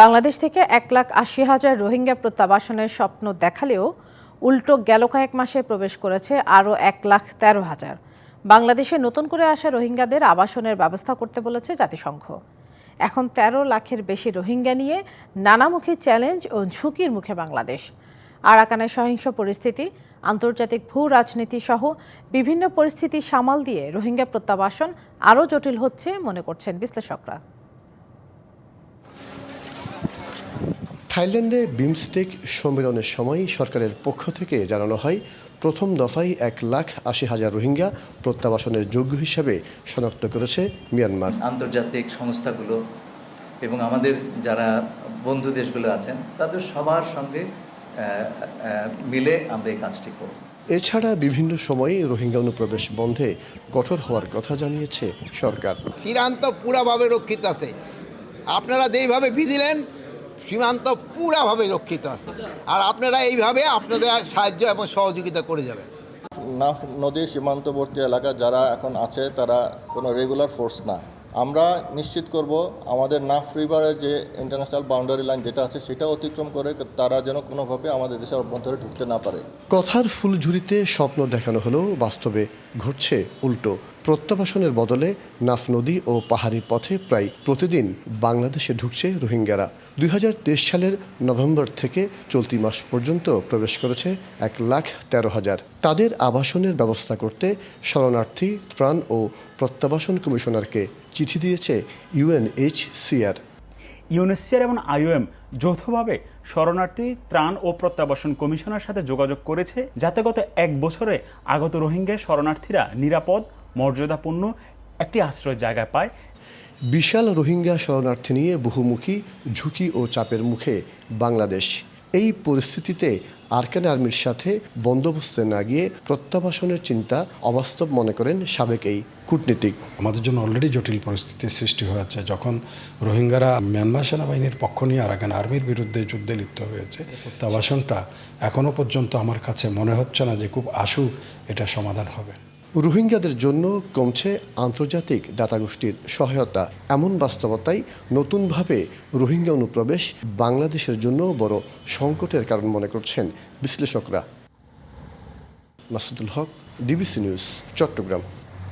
বাংলাদেশ থেকে এক লাখ আশি হাজার রোহিঙ্গা প্রত্যাবাসনের স্বপ্ন দেখালেও উল্টো গেল কয়েক মাসে প্রবেশ করেছে আরও এক লাখ তেরো হাজার। বাংলাদেশে নতুন করে আসা রোহিঙ্গাদের আবাসনের ব্যবস্থা করতে বলেছে জাতিসংঘ। এখন তেরো লাখের বেশি রোহিঙ্গা নিয়ে নানামুখী চ্যালেঞ্জ ও ঝুঁকির মুখে বাংলাদেশ। আরাকানের সহিংস পরিস্থিতি, আন্তর্জাতিক ভূ রাজনীতি সহ বিভিন্ন পরিস্থিতি সামাল দিয়ে রোহিঙ্গা প্রত্যাবাসন আরও জটিল হচ্ছে মনে করছেন বিশ্লেষকরা। থাইল্যান্ডে বিমস্টেক সম্মেলনের সময় সরকারের পক্ষ থেকে জানানো হয় প্রথম দফায় এক লাখ আশি হাজার রোহিঙ্গা প্রত্যাবাসনের যোগ্য হিসাবে শনাক্ত করেছে মিয়ানমার। আন্তর্জাতিক সংস্থাগুলো এবং আমাদের যারা বন্ধু দেশগুলো আছেন তাদের সবার সঙ্গে মিলে আমরা এই কাজটি করব। এছাড়া বিভিন্ন সময়ে রোহিঙ্গা অনুপ্রবেশ বন্ধে কঠোর হওয়ার কথা জানিয়েছে সরকার। সীমান্ত পুরাভাবে রক্ষিত আছে। আপনারা যেইভাবে ভিজিলেন সীমান্ত পুরাভাবে রক্ষিত আছে। আর আপনারা এইভাবে আপনাদের সাহায্য এবং সহযোগিতা করে যাবেন। নদীর সীমান্তবর্তী এলাকা যারা এখন আছে, তারা কোনো রেগুলার ফোর্স না। আমরা নিশ্চিত করব আমাদের নাফ রিভারের যে ইন্টারন্যাশনাল বাউন্ডারি লাইন যেটা আছে সেটা অতিক্রম করে তারা যেন কোনোভাবে আমাদের দেশের অভ্যন্তরে ঢুকতে না পারে। কথার ফুলঝুরিতে স্বপ্ন দেখানো হলেও বাস্তবে ঘটছে উল্টো। প্রত্যাবাসনের বদলে নাফ নদী ও পাহাড়ি পথে প্রায় প্রতিদিন বাংলাদেশে ঢুকছে রোহিঙ্গারা। দুই হাজার তেইশ সালের নভেম্বর থেকে চলতি মাস পর্যন্ত প্রবেশ করেছে এক লাখ তেরো হাজার। তাদের আবাসনের ব্যবস্থা করতে শরণার্থী ত্রাণ ও প্রত্যাবাসন কমিশনারকে চিঠি দিয়েছে ইউএনএইচসিআর ইউএনএসসিআর এবং আইওএম যৌথভাবে শরণার্থী ত্রাণ ও প্রত্যাবাসন কমিশনের সাথে যোগাযোগ করেছে যাতে গত এক বছরে আগত রোহিঙ্গা শরণার্থীরা নিরাপদ মর্যাদাপূর্ণ একটি আশ্রয় জায়গায় পায়। বিশাল রোহিঙ্গা শরণার্থী নিয়ে বহুমুখী ঝুঁকি ও চাপের মুখে বাংলাদেশ। এই পরিস্থিতিতে আরকান আর্মির সাথে বন্দোবস্তে না গিয়ে প্রত্যাবাসনের চিন্তা অবাস্তব মনে করেন সাবেক এই কূটনীতিক। আমাদের জন্য অলরেডি জটিল পরিস্থিতির সৃষ্টি হয়েছে। যখন রোহিঙ্গারা মিয়ানমার সেনাবাহিনীর পক্ষ নিয়ে আরাকান আর্মির বিরুদ্ধে যুদ্ধে লিপ্ত হয়েছে, প্রত্যাবাসনটা এখনও পর্যন্ত আমার কাছে মনে হচ্ছে না যে খুব আশু এটা সমাধান হবে। রোহিঙ্গাদের জন্য কমছে আন্তর্জাতিক দাতাগোষ্ঠীর সহায়তা। এমন বাস্তবতায় নতুনভাবে রোহিঙ্গা অনুপ্রবেশ বাংলাদেশের জন্য বড় সংকটের কারণ মনে করছেন বিশ্লেষকরা। Masudul Haque, DBC news, Chattogram.